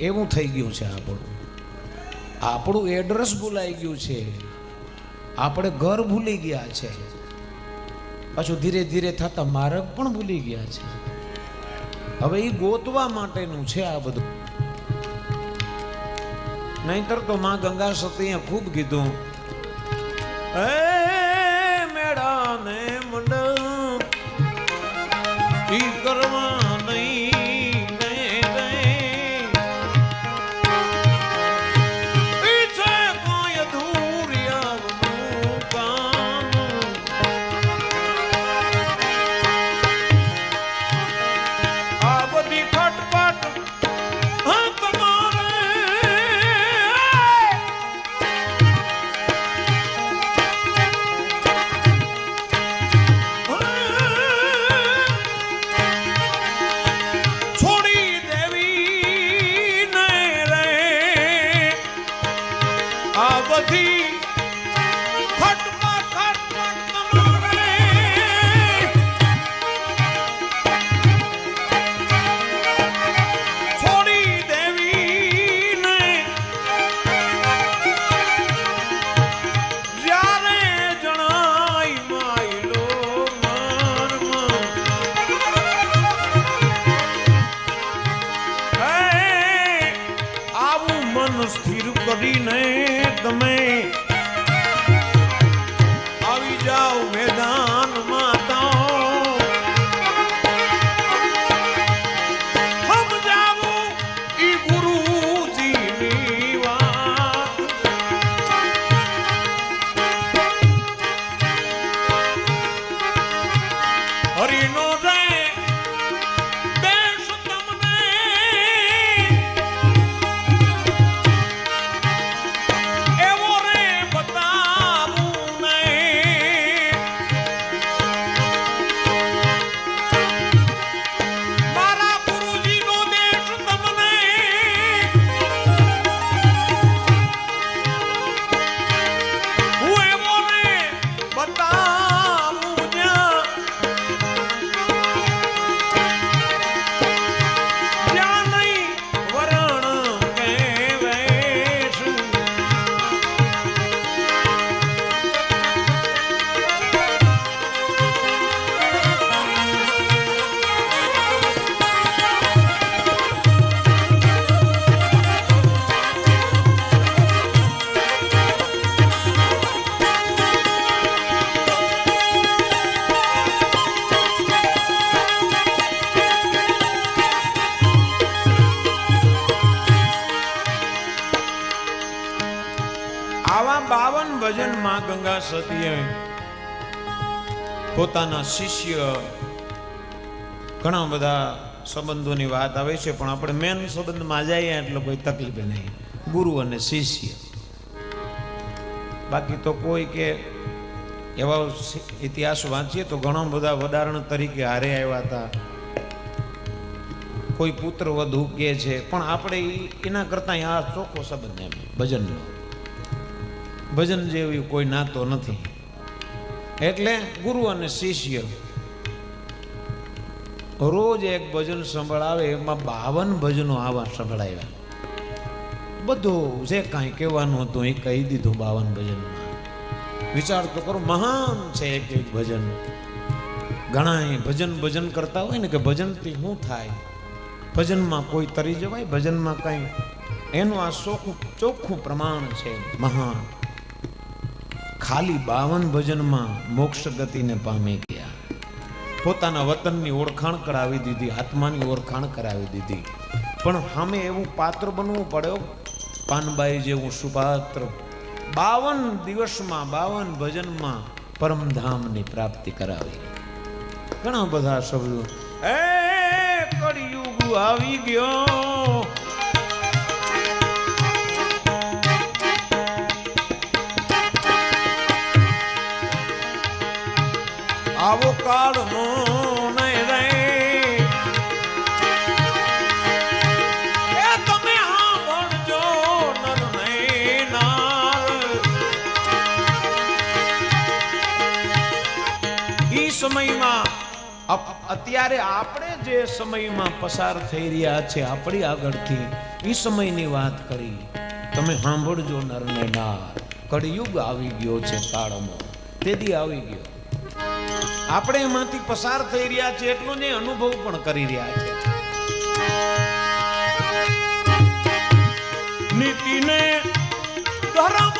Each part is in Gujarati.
એવું થઈ ગયું છે આપણું. આપણું એડ્રેસ ભૂલાઈ ગયું છે. આપણે ઘર ભૂલી ગયા છે. પાછું ધીરે ધીરે થતા માર્ગ પણ ભૂલી ગયા છે. હવે એ ગોતવા માટેનું છે આ બધું. નહીતર તો માં ગંગા સતીએ ખૂબ કીધું મેળા ને મંડપ, ઈ કરવા બાવન ભજનમાં ગંગા સતીએ પોતાના શિષ્ય ઘણા બધા સંબંધોની વાત આવે છે, પણ આપણે મેન સંબંધમાં જઈએ એટલે કોઈ તકલીફ નહીં. ગુરુ અને શિષ્ય. બાકી તો કોઈ કે એવા ઇતિહાસ વાંચીએ તો ઘણા બધા વદારણ તરીકે હારે આવ્યા હતા. કોઈ પુત્ર વધુ કે છે, પણ આપણે એના કરતાં આ ચોખ્ખો સંબંધ એમ ભજનનો ભજન જેવી કોઈ નાતો નથી. એટલે ગુરુ અને શિષ્ય રોજ એક ભજન સંભળાવે, એમાં બાવન ભજનો આવા સંભળાવ્યા. બધું જે કાંઈ કહેવાનું હતું એ કહી દીધું બાવન ભજનમાં. વિચાર તો કરો, મહાન છે એક એક ભજન. ઘણા ભજન ભજન કરતા હોય ને કે ભજનથી શું થાય? ભજનમાં કોઈ તરી જવાય? ભજનમાં કંઈ? એનું આ ચોખ્ખું ચોખ્ખું પ્રમાણ છે, મહાન. ખાલી બાવન ભજનમાં મોક્ષ ગતિને પામી ગયા. પોતાના વતનની ઓળખાણ કરાવી દીધી, આત્માની ઓળખાણ કરાવી દીધી. પણ સામે એવું પાત્ર બનવું પડ્યો? પાનબાઈ જેવું સુપાત્ર. બાવન દિવસમાં, બાવન ભજનમાં પરમધામની પ્રાપ્તિ કરાવી. ઘણા બધા શબ્દો એ કળિયુગ આવી ગયો. આવો કાળ હું નહીં રહી અત્યારે આપણે જે સમયમાં પસાર થઈ રહ્યા છે આપણી આગળથી એ સમયની વાત કરી. તમે સાંભળજો નરને નાર. કળિયુગ આવી ગયો છે કાળમાં. તેથી આવી ગયો. આપણે એમાંથી પસાર થઈ રહ્યા છે એટલો જ અનુભવ પણ કરી રહ્યા છે. નીતિને ધર્મ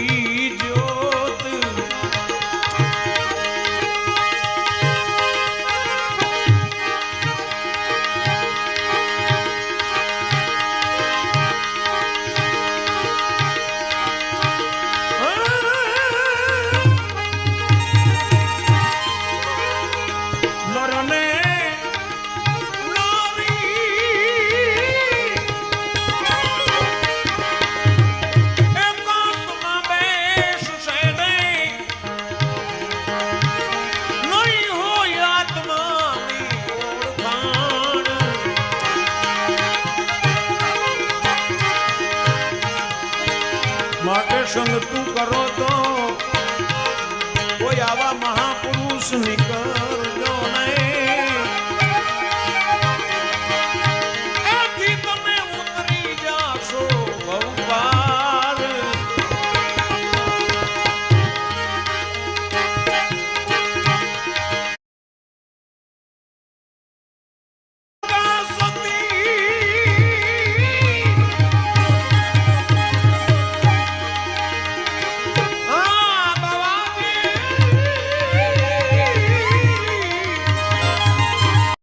સંગ તું કરો તો. કોઈ આવા મહાપુરુષની કર